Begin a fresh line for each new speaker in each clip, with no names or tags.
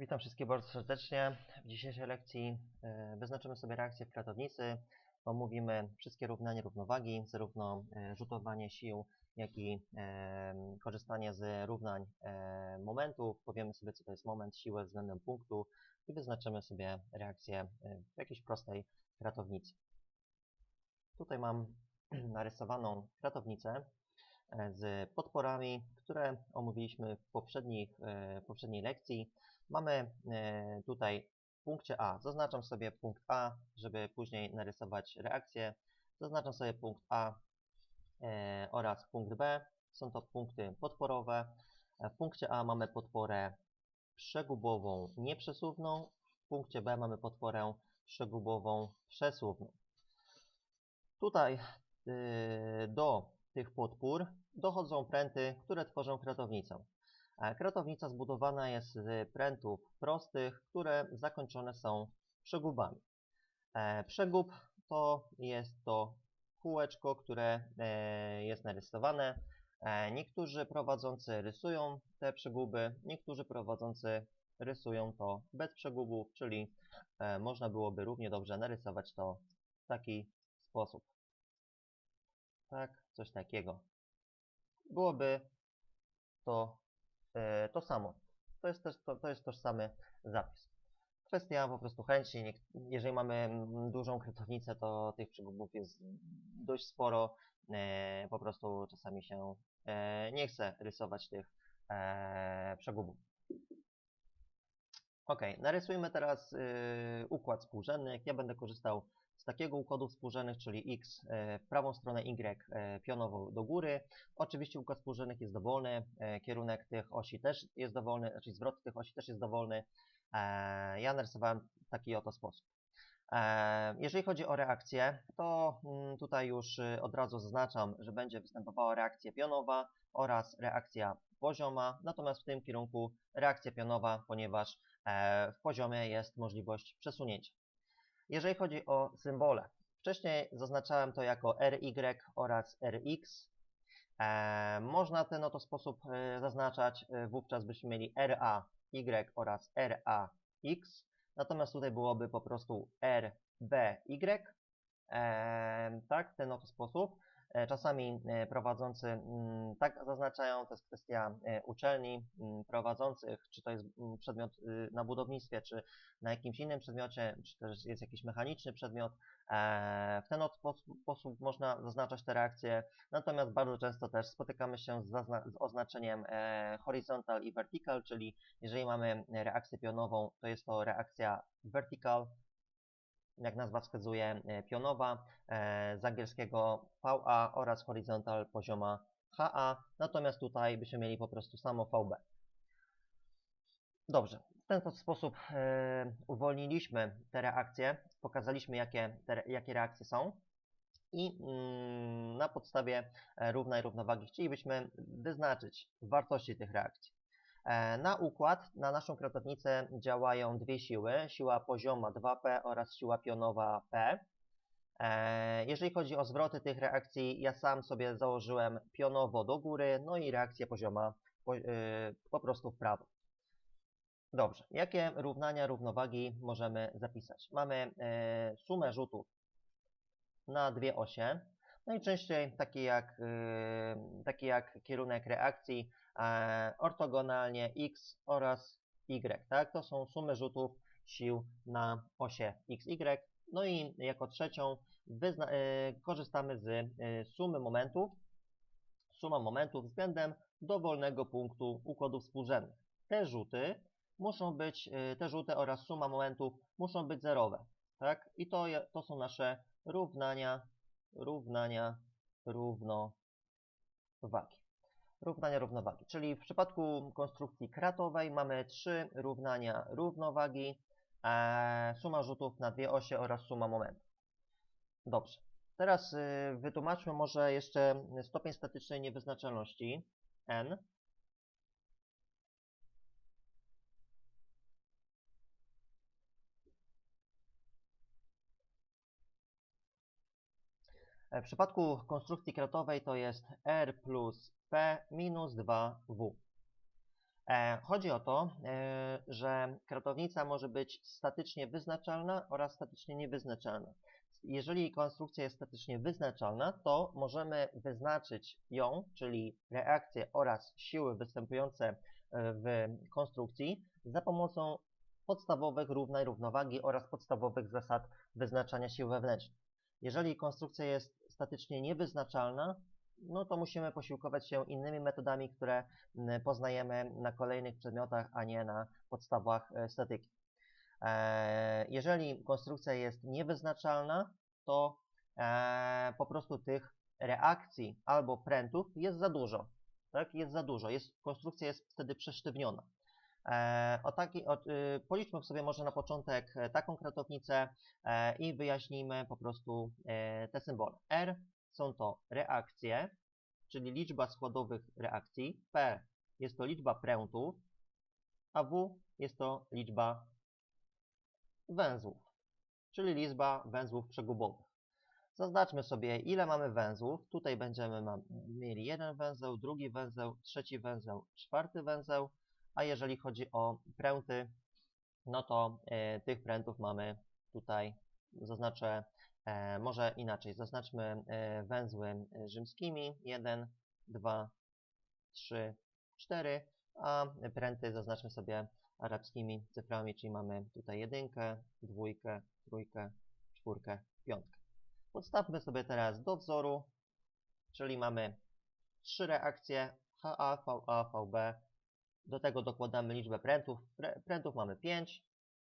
Witam wszystkich bardzo serdecznie. W dzisiejszej lekcji e, wyznaczymy sobie reakcję w kratownicy. Omówimy wszystkie równania równowagi, zarówno e, rzutowanie sił, jak i e, korzystanie z równań momentów. Powiemy sobie, co to jest moment, siłę względem punktu i wyznaczymy sobie reakcję w jakiejś prostej kratownicy. Tutaj mam narysowaną kratownicę z podporami, które omówiliśmy w poprzednich, poprzedniej lekcji. Mamy e, tutaj w punkcie A, zaznaczam sobie punkt A, żeby później narysować reakcję. Zaznaczam sobie punkt A e, oraz punkt B. Są to punkty podporowe. E, W punkcie A mamy podporę przegubową nieprzesuwną. W punkcie B mamy podporę przegubową przesuwną. Tutaj do tych podpór dochodzą pręty, które tworzą kratownicę. Kratownica zbudowana jest z prętów prostych, które zakończone są przegubami. E, Przegub to jest to kółeczko, które e, jest narysowane. E, Niektórzy prowadzący rysują te przeguby, niektórzy prowadzący rysują to bez przegubów, czyli można byłoby równie dobrze narysować to w taki sposób. Tak, coś takiego. Byłoby to to samo. To jest też to, to jest tożsamy zapis. Kwestia po prostu chęci. Jeżeli mamy mm, dużą kratownicę, to tych przegubów jest dość sporo. E, po prostu czasami się e, nie chce rysować tych e, przegubów. Ok, narysujmy teraz y, układ współrzędnych. Ja będę korzystał z takiego układu współrzędnych, czyli x e, w prawą stronę y e, pionowo do góry. Oczywiście układ współrzędnych jest dowolny, e, kierunek tych osi też jest dowolny, znaczy zwrot tych osi też jest dowolny. Ja narysowałem w taki oto sposób. Jeżeli chodzi o reakcję, to mm, tutaj już od razu zaznaczam, że będzie występowała reakcja pionowa oraz reakcja pozioma, natomiast w tym kierunku reakcja pionowa, ponieważ w poziomie jest możliwość przesunięcia. Jeżeli chodzi o symbole, wcześniej zaznaczałem to jako RY oraz RX. E, można ten oto sposób e, zaznaczać, e, wówczas byśmy mieli RAY oraz RAX. Natomiast tutaj byłoby po prostu RBY. Tak, ten oto sposób. E, Czasami e, prowadzący mm, tak zaznaczają, to jest kwestia e, uczelni mm, prowadzących, czy to jest mm, przedmiot y, na budownictwie, czy na jakimś innym przedmiocie, czy też jest jakiś mechaniczny przedmiot. W ten sposób- można zaznaczać te reakcje, natomiast bardzo często też spotykamy się z, z oznaczeniem horizontal i vertical, czyli jeżeli mamy reakcję pionową, to jest to reakcja vertical, jak nazwa wskazuje, e, pionowa, e, z angielskiego VA oraz horizontal pozioma HA, natomiast tutaj byśmy mieli po prostu samo VB. Dobrze, w ten sposób e, uwolniliśmy te reakcje, pokazaliśmy jakie, te, jakie reakcje są i mm, na podstawie równej równowagi chcielibyśmy wyznaczyć wartości tych reakcji. E, Na układ, na naszą kratownicę działają dwie siły, siła pozioma 2P oraz siła pionowa P. E, Jeżeli chodzi o zwroty tych reakcji, ja sam sobie założyłem pionowo do góry, no i reakcja pozioma po, y, po prostu w prawo. Dobrze, jakie równania równowagi możemy zapisać? Mamy e, sumę rzutów na dwie osie. Najczęściej takie jak, y, takie jak kierunek reakcji, ortogonalnie x oraz y. Tak? To są sumy rzutów sił na osie xy. No i jako trzecią e, korzystamy z e, sumy momentów. Suma momentów względem dowolnego punktu układów współrzędnych. Te rzuty muszą być, e, te rzuty oraz suma momentów muszą być zerowe. Tak? I to, to są nasze równania, równania równowagi. Równania równowagi. Czyli w przypadku konstrukcji kratowej mamy trzy równania równowagi, e, suma rzutów na dwie osie oraz suma momentów. Dobrze. Teraz y, wytłumaczmy może jeszcze stopień statycznej niewyznaczalności n. W przypadku konstrukcji kratowej to jest R plus P minus 2W. E, chodzi o to, e, że kratownica może być statycznie wyznaczalna oraz statycznie niewyznaczalna. Jeżeli konstrukcja jest statycznie wyznaczalna, to możemy wyznaczyć ją, czyli reakcje oraz siły występujące e, w konstrukcji za pomocą podstawowych równań równowagi oraz podstawowych zasad wyznaczania sił wewnętrznych. Jeżeli konstrukcja jest statycznie niewyznaczalna, no to musimy posiłkować się innymi metodami, które poznajemy na kolejnych przedmiotach, a nie na podstawach e, statyki. E, jeżeli konstrukcja jest niewyznaczalna, to e, po prostu tych reakcji albo prętów jest za dużo. Tak? Jest za dużo. Jest, konstrukcja jest wtedy przesztywniona. O taki, o, y, policzmy sobie może na początek taką kratownicę i wyjaśnijmy po prostu te symbole. R są to reakcje, czyli liczba składowych reakcji. P jest to liczba prętów, a W jest to liczba węzłów, czyli liczba węzłów przegubowych. Zaznaczmy sobie, ile mamy węzłów. Tutaj będziemy mieli jeden węzeł, drugi węzeł, trzeci węzeł, czwarty węzeł, a jeżeli chodzi o pręty, no to y, tych prętów mamy tutaj, zaznaczę E, może inaczej, zaznaczmy e, węzły rzymskimi 1, 2, 3, 4, a pręty zaznaczmy sobie arabskimi cyframi, czyli mamy tutaj jedynkę, dwójkę, trójkę, czwórkę, piątkę. Podstawmy sobie teraz do wzoru, czyli mamy trzy reakcje HA, VA, VB. Do tego dokładamy liczbę prętów. Prętów mamy 5.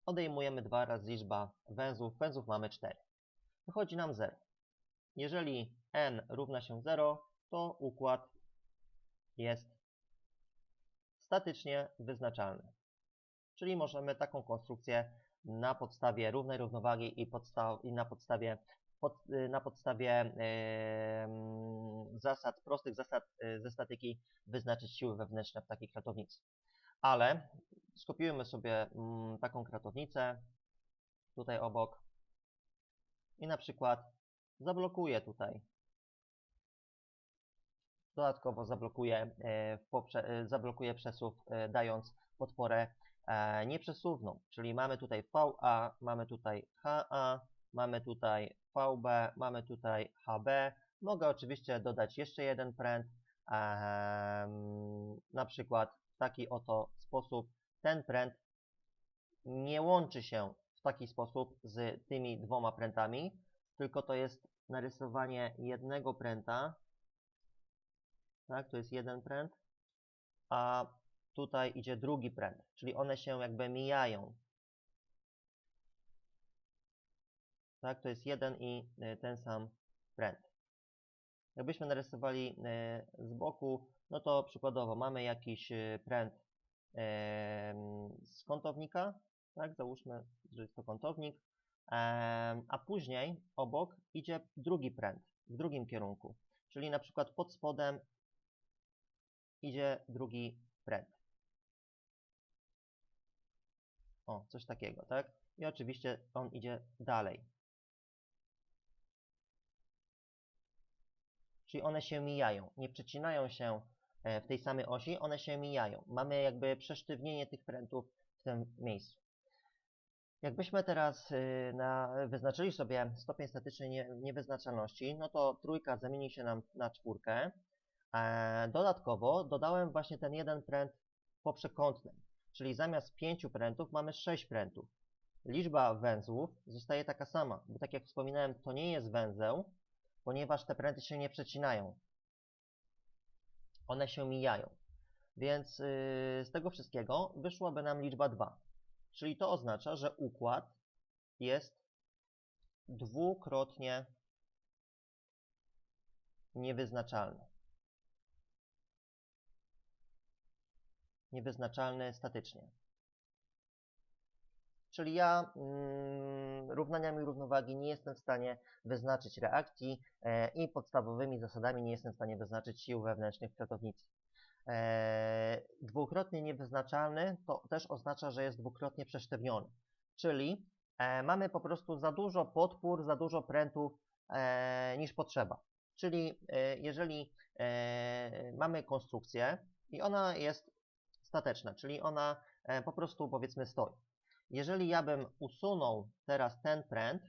Odejmujemy 2 razy liczba węzłów. Węzłów mamy 4 wychodzi nam 0. Jeżeli n równa się 0, to układ jest statycznie wyznaczalny. Czyli możemy taką konstrukcję na podstawie równej równowagi i, podstaw, i na podstawie, pod, na podstawie zasad, prostych zasad yy, ze statyki wyznaczyć siły wewnętrzne w takiej kratownicy. Ale skopiujmy sobie yy, taką kratownicę tutaj obok i na przykład zablokuję tutaj. Dodatkowo zablokuję, e, e, zablokuję przesuw, e, dając podporę nieprzesuwną, czyli mamy tutaj VA, mamy tutaj HA, mamy tutaj VB, mamy tutaj HB. Mogę oczywiście dodać jeszcze jeden pręt, na przykład w taki oto sposób. Ten pręt nie łączy się w taki sposób z tymi dwoma prętami, tylko to jest narysowanie jednego pręta, tak, to jest jeden pręt, a tutaj idzie drugi pręt, czyli one się jakby mijają. Tak, to jest jeden i e, ten sam pręt. Jakbyśmy narysowali e, z boku, no to przykładowo mamy jakiś e, pręt z kątownika, tak, załóżmy, że jest to kątownik, a później obok idzie drugi pręt w drugim kierunku, czyli na przykład pod spodem idzie drugi pręt. O, coś takiego, tak? I oczywiście on idzie dalej. Czyli one się mijają, nie przecinają się e, w tej samej osi, one się mijają. Mamy jakby przesztywnienie tych prętów w tym miejscu. Jakbyśmy teraz y, na, wyznaczyli sobie stopień statycznej nie, niewyznaczalności, no to trójka zamieni się nam na czwórkę. E, dodatkowo dodałem właśnie ten jeden pręt poprzekątny, czyli zamiast pięciu prętów mamy sześć prętów. Liczba węzłów zostaje taka sama, bo tak jak wspominałem, to nie jest węzeł, ponieważ te pręty się nie przecinają. One się mijają. Więc yy, z tego wszystkiego wyszłaby nam liczba 2. Czyli to oznacza, że układ jest dwukrotnie niewyznaczalny. Niewyznaczalny statycznie. Czyli ja mm, równaniami równowagi nie jestem w stanie wyznaczyć reakcji e, i podstawowymi zasadami nie jestem w stanie wyznaczyć sił wewnętrznych w kratownicy. E, dwukrotnie niewyznaczalny to też oznacza, że jest dwukrotnie przesztywniony. Czyli e, mamy po prostu za dużo podpór, za dużo prętów niż potrzeba. Czyli jeżeli mamy konstrukcję i ona jest stateczna, czyli ona po prostu powiedzmy stoi. Jeżeli ja bym usunął teraz ten pręt,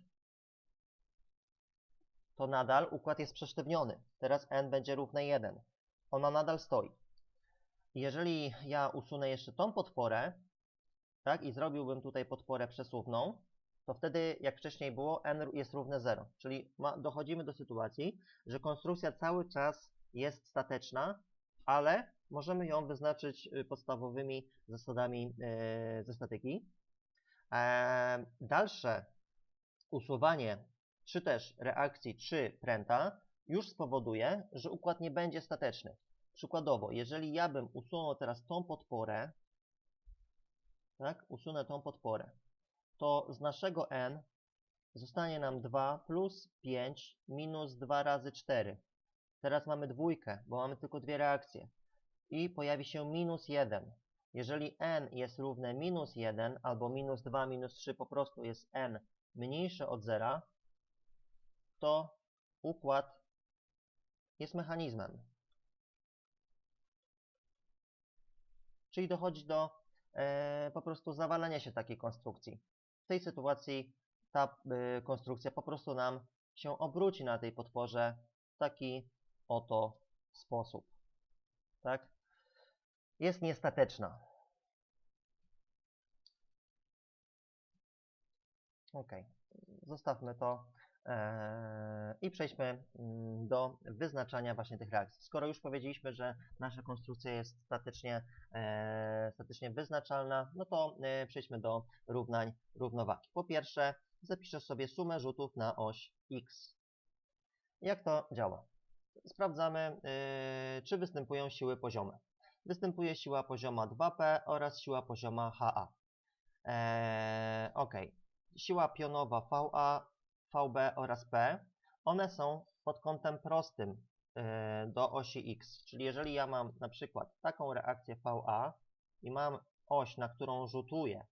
to nadal układ jest przesztywniony. Teraz n będzie równe 1. Ona nadal stoi. Jeżeli ja usunę jeszcze tą podporę, tak, i zrobiłbym tutaj podporę przesuwną, to wtedy, jak wcześniej było, n jest równe 0. Czyli ma, dochodzimy do sytuacji, że konstrukcja cały czas jest stateczna, ale możemy ją wyznaczyć y, podstawowymi zasadami yy, ze statyki. Dalsze usuwanie czy też reakcji 3 pręta już spowoduje, że układ nie będzie stateczny. Przykładowo, jeżeli ja bym usunął teraz tą podporę, tak, usunę tą podporę, to z naszego n zostanie nam 2 plus 5 minus 2 razy 4. Teraz mamy dwójkę, bo mamy tylko dwie reakcje. I pojawi się minus 1. Jeżeli n jest równe minus 1 albo minus 2, minus 3 po prostu jest n mniejsze od 0, to układ jest mechanizmem. Czyli dochodzi do e, po prostu zawalenia się takiej konstrukcji. W tej sytuacji ta e, konstrukcja po prostu nam się obróci na tej podporze w taki oto sposób. Tak? Jest niestateczna. Ok, zostawmy to e, i przejdźmy mm, do wyznaczania właśnie tych reakcji. Skoro już powiedzieliśmy, że nasza konstrukcja jest statycznie, e, statycznie wyznaczalna, no to e, przejdźmy do równań równowagi. Po pierwsze, zapiszę sobie sumę rzutów na oś x. Jak to działa? Sprawdzamy, czy występują siły poziome. Występuje siła pozioma 2P oraz siła pozioma HA. ok, siła pionowa VA, VB oraz P, one są pod kątem prostym e, do osi X. Czyli jeżeli ja mam na przykład taką reakcję VA i mam oś, na którą rzutuję,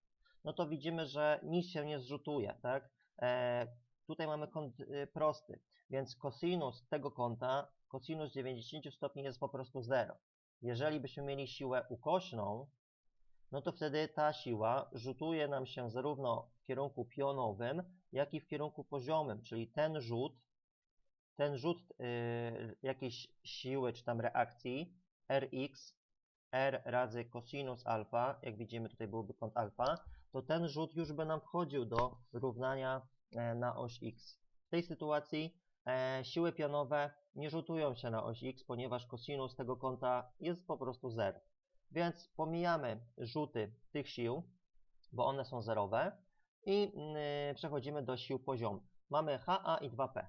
no to widzimy, że nic się nie zrzutuje, tak? E, tutaj mamy kąt e, prosty, więc cosinus tego kąta, cosinus 90 stopni jest po prostu 0. Jeżeli byśmy mieli siłę ukośną, no to wtedy ta siła rzutuje nam się zarówno w kierunku pionowym, jak i w kierunku poziomym, czyli ten rzut, ten rzut yy, jakiejś siły czy tam reakcji Rx, R razy cosinus alfa, jak widzimy tutaj byłby kąt alfa, to ten rzut już by nam wchodził do równania e, na oś x. W tej sytuacji siły pionowe nie rzutują się na oś x, ponieważ cosinus tego kąta jest po prostu 0. Więc pomijamy rzuty tych sił, bo one są zerowe i yy, przechodzimy do sił poziomych. Mamy HA i 2P.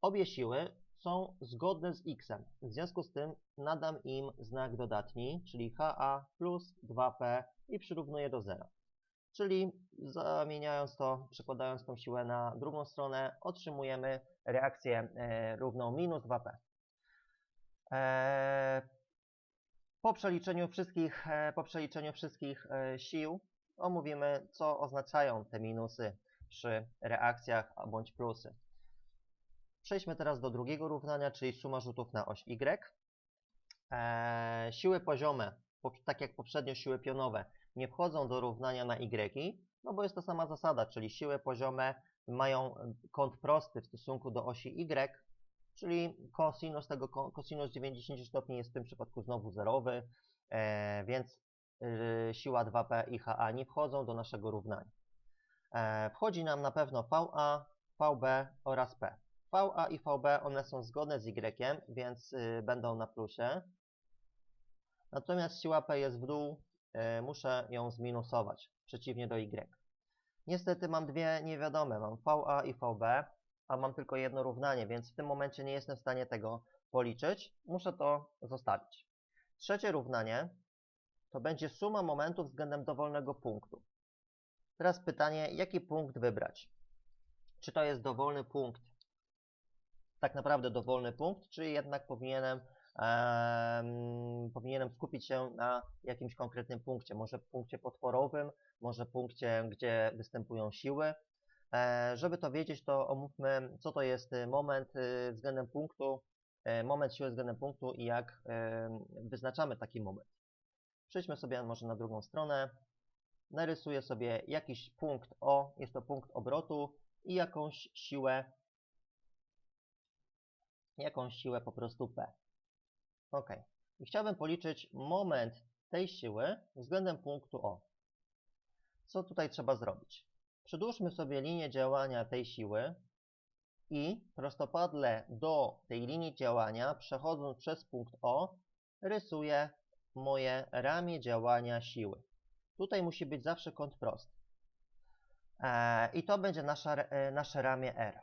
Obie siły są zgodne z x. W związku z tym nadam im znak dodatni, czyli HA plus 2P i przyrównuję do zera. Czyli zamieniając to, przekładając tą siłę na drugą stronę, otrzymujemy reakcję e, równą minus 2P. E, po przeliczeniu wszystkich, e, po przeliczeniu wszystkich sił omówimy, co oznaczają te minusy przy reakcjach bądź plusy. Przejdźmy teraz do drugiego równania, czyli suma rzutów na oś Y. Siły poziome, tak jak poprzednio siły pionowe, nie wchodzą do równania na Y, no bo jest to sama zasada, czyli siły poziome mają kąt prosty w stosunku do osi Y, czyli cosinus tego cosinus 90 stopni jest w tym przypadku znowu zerowy, e, więc y, siła 2P i HA nie wchodzą do naszego równania. E, wchodzi nam na pewno VA, VB oraz P. VA i VB one są zgodne z Y, więc y, będą na plusie. Natomiast siła P jest w dół, y, muszę ją zminusować, przeciwnie do Y. Niestety mam dwie niewiadome, mam VA i VB, a mam tylko jedno równanie, więc w tym momencie nie jestem w stanie tego policzyć. Muszę to zostawić. Trzecie równanie to będzie suma momentów względem dowolnego punktu. Teraz pytanie, jaki punkt wybrać? Czy to jest dowolny punkt, tak naprawdę dowolny punkt, czy jednak powinienem, powinienem skupić się na jakimś konkretnym punkcie? Może punkcie potworowym, może punkcie, gdzie występują siły, E, żeby to wiedzieć, to omówmy, co to jest y, moment y, względem punktu, e, moment siły względem punktu i jak wyznaczamy taki moment. Przejdźmy sobie może na drugą stronę. Narysuję sobie jakiś punkt O, jest to punkt obrotu i jakąś siłę, jakąś siłę po prostu P. OK. I chciałbym policzyć moment tej siły względem punktu O. Co tutaj trzeba zrobić? Przedłużmy sobie linię działania tej siły i prostopadle do tej linii działania, przechodząc przez punkt O, rysuję moje ramię działania siły. Tutaj musi być zawsze kąt prosty. E, I to będzie nasza, e, nasze ramię R.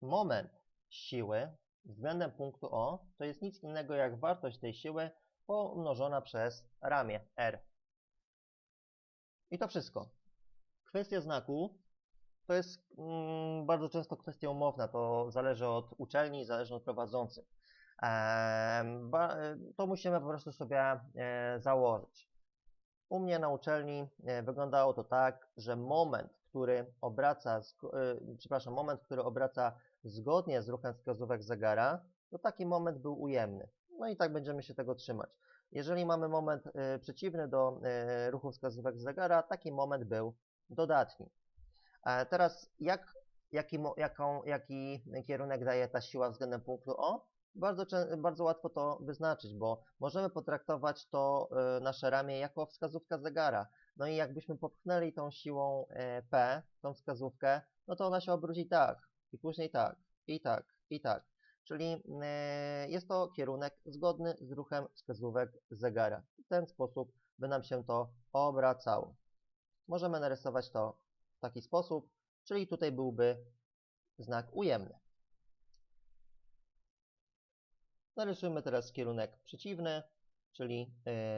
Moment siły względem punktu O to jest nic innego jak wartość tej siły pomnożona przez ramię R. I to wszystko. Kwestia znaku to jest mm, bardzo często kwestia umowna. To zależy od uczelni, zależy od prowadzących. To musimy po prostu sobie e, założyć. U mnie na uczelni e, wyglądało to tak, że moment, który obraca, e, przepraszam, moment, który obraca zgodnie z ruchem wskazówek zegara, to taki moment był ujemny. No i tak będziemy się tego trzymać. Jeżeli mamy moment przeciwny do ruchu wskazówek zegara, taki moment był dodatni. Teraz jak, jaki, jaką, jaki kierunek daje ta siła względem punktu O? Bardzo, bardzo łatwo to wyznaczyć, bo możemy potraktować to e, nasze ramię jako wskazówka zegara. No i jakbyśmy popchnęli tą siłą e, P, tą wskazówkę, no to ona się obróci tak, i później tak, i tak, i tak. Czyli e, jest to kierunek zgodny z ruchem wskazówek zegara. W ten sposób by nam się to obracało. Możemy narysować to w taki sposób, czyli tutaj byłby znak ujemny. Narysujmy teraz kierunek przeciwny, czyli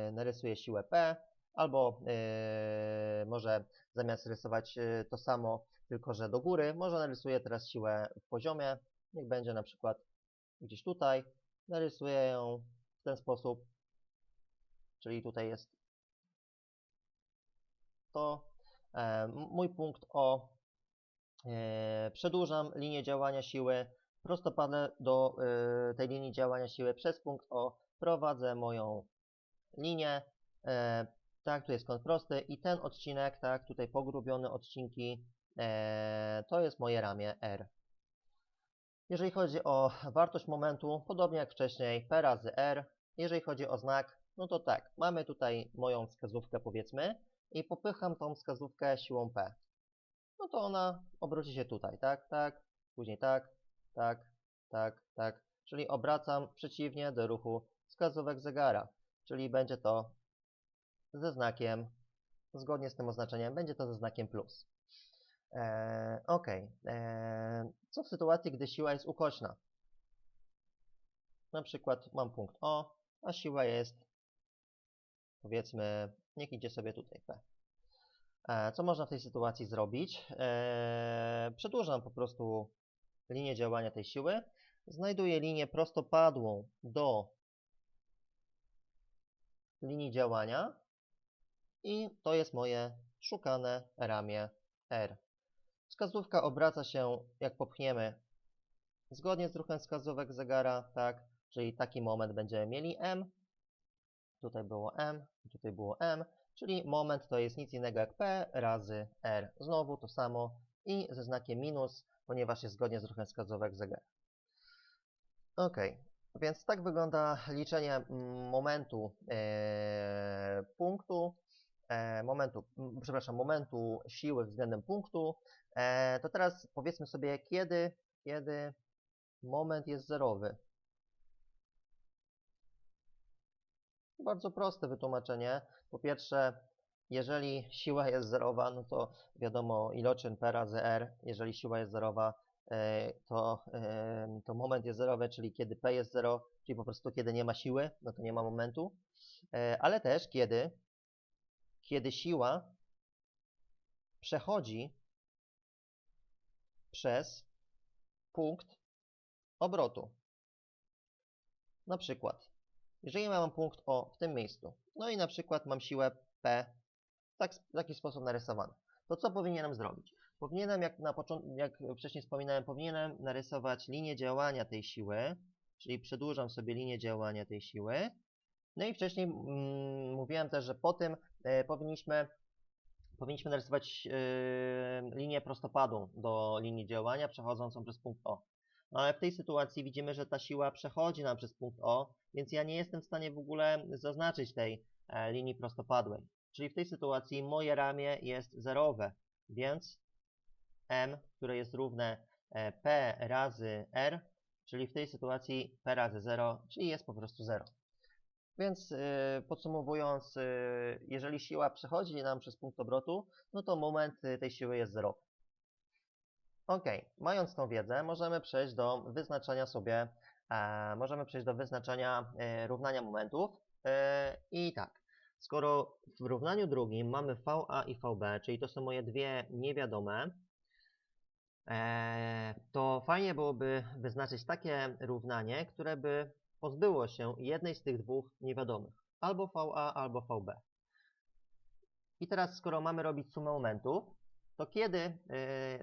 yy, narysuję siłę P, albo yy, może zamiast rysować to samo, tylko że do góry, może narysuję teraz siłę w poziomie. Niech będzie na przykład gdzieś tutaj. Narysuję ją w ten sposób, czyli tutaj jest to. E, mój punkt O. E, przedłużam linię działania siły prostopadle do y, tej linii działania siły przez punkt O prowadzę moją linię. E, tak, tu jest kąt prosty i ten odcinek, tak, tutaj pogrubione odcinki, e, to jest moje ramię R. Jeżeli chodzi o wartość momentu, podobnie jak wcześniej, P razy R. Jeżeli chodzi o znak, no to tak, mamy tutaj moją wskazówkę powiedzmy i popycham tą wskazówkę siłą P. No to ona obróci się tutaj, tak, tak, później tak, tak, tak, tak. Czyli obracam przeciwnie do ruchu wskazówek zegara. Czyli będzie to ze znakiem, zgodnie z tym oznaczeniem, będzie to ze znakiem plus. E, ok. E, co w sytuacji, gdy siła jest ukośna? Na przykład mam punkt O, a siła jest, powiedzmy, niech idzie sobie tutaj P. E, co można w tej sytuacji zrobić? E, przedłużam po prostu linię działania tej siły, znajduję linię prostopadłą do linii działania i to jest moje szukane ramię R. Wskazówka obraca się, jak popchniemy, zgodnie z ruchem wskazówek zegara, tak, czyli taki moment będziemy mieli M, tutaj było M, tutaj było M, czyli moment to jest nic innego jak P razy R. Znowu to samo i ze znakiem minus ponieważ jest zgodnie z ruchem wskazówek zegara. Ok, więc tak wygląda liczenie momentu e, punktu, momentu, przepraszam, momentu siły względem punktu. E, to teraz powiedzmy sobie, kiedy, kiedy moment jest zerowy. Bardzo proste wytłumaczenie. Po pierwsze, jeżeli siła jest zerowa, no to wiadomo iloczyn P razy R. Jeżeli siła jest zerowa, e, to, e, to moment jest zerowy, czyli kiedy P jest 0, czyli po prostu kiedy nie ma siły, no to nie ma momentu. E, ale też kiedy, kiedy siła przechodzi przez punkt obrotu. Na przykład, jeżeli mam punkt O w tym miejscu, no i na przykład mam siłę P tak, w taki sposób narysowany. To co powinienem zrobić? Powinienem, jak, na początku, jak wcześniej wspominałem, powinienem narysować linię działania tej siły, czyli przedłużam sobie linię działania tej siły No i wcześniej mm, mówiłem też, że po tym powinniśmy, powinniśmy narysować e, linię prostopadłą do linii działania przechodzącą przez punkt O. No ale w tej sytuacji widzimy, że ta siła przechodzi nam przez punkt O, więc ja nie jestem w stanie w ogóle zaznaczyć tej e, linii prostopadłej. Czyli w tej sytuacji moje ramię jest zerowe, więc m, które jest równe e, p razy r, czyli w tej sytuacji p razy 0, czyli jest po prostu 0. Więc yy, podsumowując, yy, jeżeli siła przechodzi nam przez punkt obrotu, no to moment y, tej siły jest zerowy. Ok, mając tą wiedzę, możemy przejść do wyznaczania sobie, możemy przejść do wyznaczania równania momentów. I tak, skoro w równaniu drugim mamy VA i VB, czyli to są moje dwie niewiadome, e, to fajnie byłoby wyznaczyć takie równanie, które by pozbyło się jednej z tych dwóch niewiadomych, albo VA, albo VB. I teraz, skoro mamy robić sumę momentów, to kiedy y,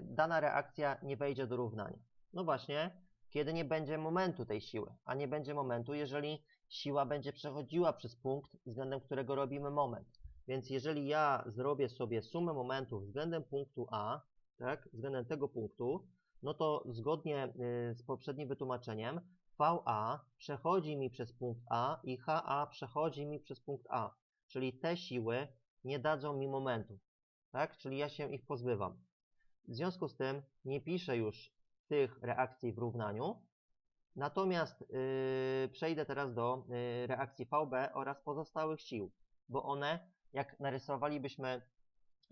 dana reakcja nie wejdzie do równania? No właśnie, kiedy nie będzie momentu tej siły, a nie będzie momentu, jeżeli siła będzie przechodziła przez punkt, względem którego robimy moment. Więc jeżeli ja zrobię sobie sumę momentów względem punktu A, tak, względem tego punktu, no to zgodnie y, z poprzednim wytłumaczeniem VA przechodzi mi przez punkt A i HA przechodzi mi przez punkt A. Czyli te siły nie dadzą mi momentu. Tak? Czyli ja się ich pozbywam. W związku z tym nie piszę już tych reakcji w równaniu. Natomiast yy, przejdę teraz do yy, reakcji VB oraz pozostałych sił, bo one, jak narysowalibyśmy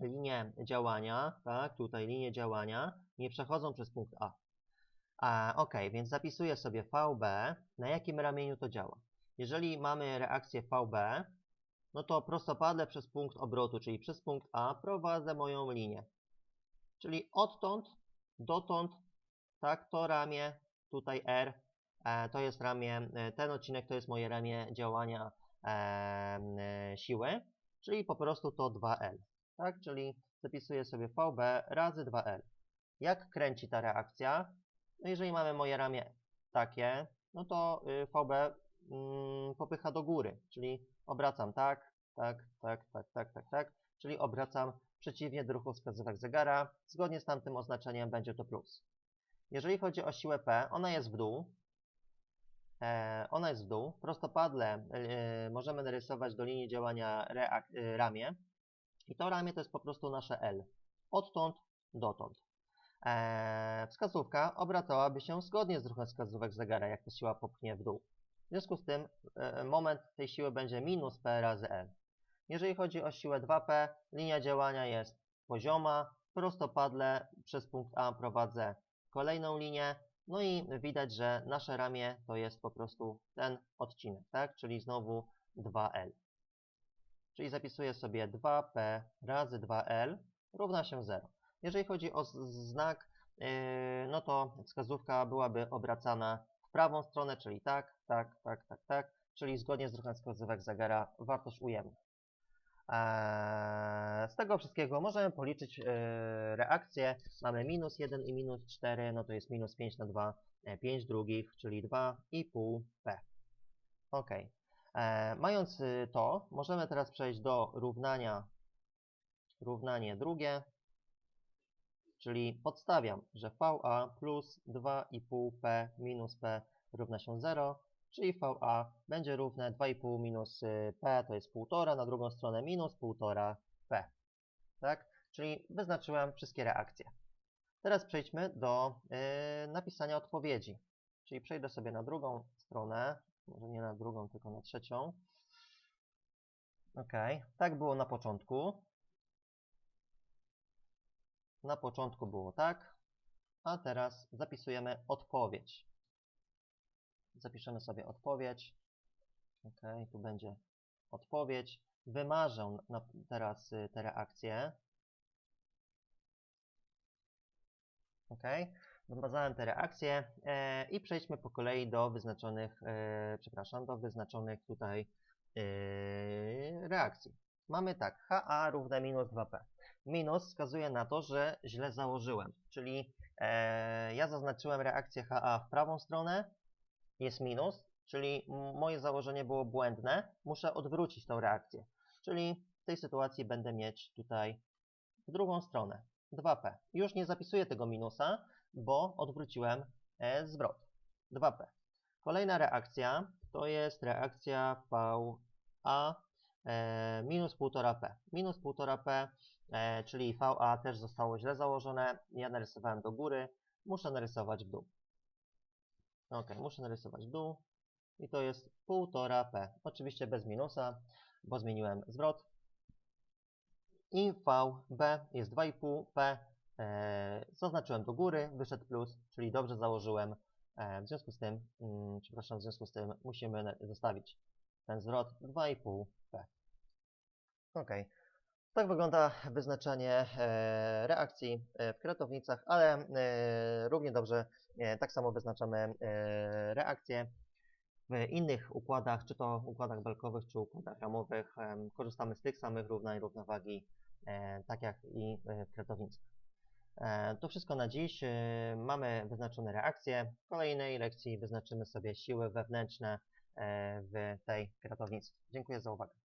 linię działania, tak, tutaj linię działania, nie przechodzą przez punkt A. A, ok, więc zapisuję sobie VB. Na jakim ramieniu to działa? Jeżeli mamy reakcję VB, no to prostopadle przez punkt obrotu, czyli przez punkt A, prowadzę moją linię. Czyli odtąd, dotąd, tak, to ramię, tutaj R, e, to jest ramię, e, ten odcinek to jest moje ramię działania e, e, siły, czyli po prostu to 2L, tak, czyli zapisuję sobie VB razy 2L. Jak kręci ta reakcja? No jeżeli mamy moje ramię takie, no to y, VB mm, popycha do góry, czyli obracam tak, tak, tak, tak, tak, tak, tak, czyli obracam przeciwnie do ruchu wskazówek zegara. Zgodnie z tamtym oznaczeniem będzie to plus. Jeżeli chodzi o siłę P, ona jest w dół. E, ona jest w dół. Prostopadle e, możemy narysować do linii działania e, ramię. I to ramię to jest po prostu nasze L. Odtąd dotąd. Eee, wskazówka obracałaby się zgodnie z ruchem wskazówek zegara, jak ta siła popchnie w dół. W związku z tym e, moment tej siły będzie minus P razy L. Jeżeli chodzi o siłę 2P, linia działania jest pozioma, prostopadle przez punkt A prowadzę kolejną linię, no i widać, że nasze ramię to jest po prostu ten odcinek, tak? czyli znowu 2L. Czyli zapisuję sobie 2P razy 2L równa się 0. Jeżeli chodzi o znak, yy, no to wskazówka byłaby obracana w prawą stronę, czyli tak, tak, tak, tak, tak, czyli zgodnie z ruchem wskazówek zegara wartość ujemna. Eee, z tego wszystkiego możemy policzyć yy, reakcję. Mamy minus 1 i minus 4, no to jest minus 5 na 2, 5 e, drugich, czyli 2,5p. Ok. Eee, mając y, to, możemy teraz przejść do równania, równanie drugie. Czyli podstawiam, że VA plus 2,5P minus P równa się 0, czyli VA będzie równe 2,5 minus y, P to jest 1,5, na drugą stronę minus 1,5P. Tak? Czyli wyznaczyłem wszystkie reakcje. Teraz przejdźmy do yy, napisania odpowiedzi. Czyli przejdę sobie na drugą stronę, może nie na drugą, tylko na trzecią. Ok, tak było na początku. Na początku było tak, a teraz zapisujemy odpowiedź. Zapiszemy sobie odpowiedź. Ok, tu będzie odpowiedź. Wymarzę teraz y, te reakcje. Ok, wymazałem te reakcje e, i przejdźmy po kolei do wyznaczonych, e, przepraszam, do wyznaczonych tutaj e, reakcji. Mamy tak, HA równe minus 2P minus wskazuje na to, że źle założyłem. Czyli e, ja zaznaczyłem reakcję HA w prawą stronę, jest minus, czyli moje założenie było błędne, muszę odwrócić tą reakcję. Czyli w tej sytuacji będę mieć tutaj w drugą stronę 2p. Już nie zapisuję tego minusa, bo odwróciłem e, zwrot 2p. Kolejna reakcja to jest reakcja VA e, minus 1,5p. Minus 1,5p, e, czyli VA też zostało źle założone. Ja narysowałem do góry, muszę narysować w dół. Ok, muszę narysować w dół i to jest 1,5p. Oczywiście bez minusa, bo zmieniłem zwrot. I VB jest 2,5p. E, zaznaczyłem do góry, wyszedł plus, czyli dobrze założyłem. E, w związku z tym, mm, przepraszam, w związku z tym musimy zostawić ten zwrot 2,5p. Ok. Tak wygląda wyznaczanie e, reakcji e, w kratownicach, ale e, równie dobrze tak samo wyznaczamy reakcje w innych układach, czy to układach belkowych, czy układach ramowych. Korzystamy z tych samych równań, równowagi, tak jak i w kratownicach. To wszystko na dziś. Mamy wyznaczone reakcje. W kolejnej lekcji wyznaczymy sobie siły wewnętrzne w tej kratownicy. Dziękuję za uwagę.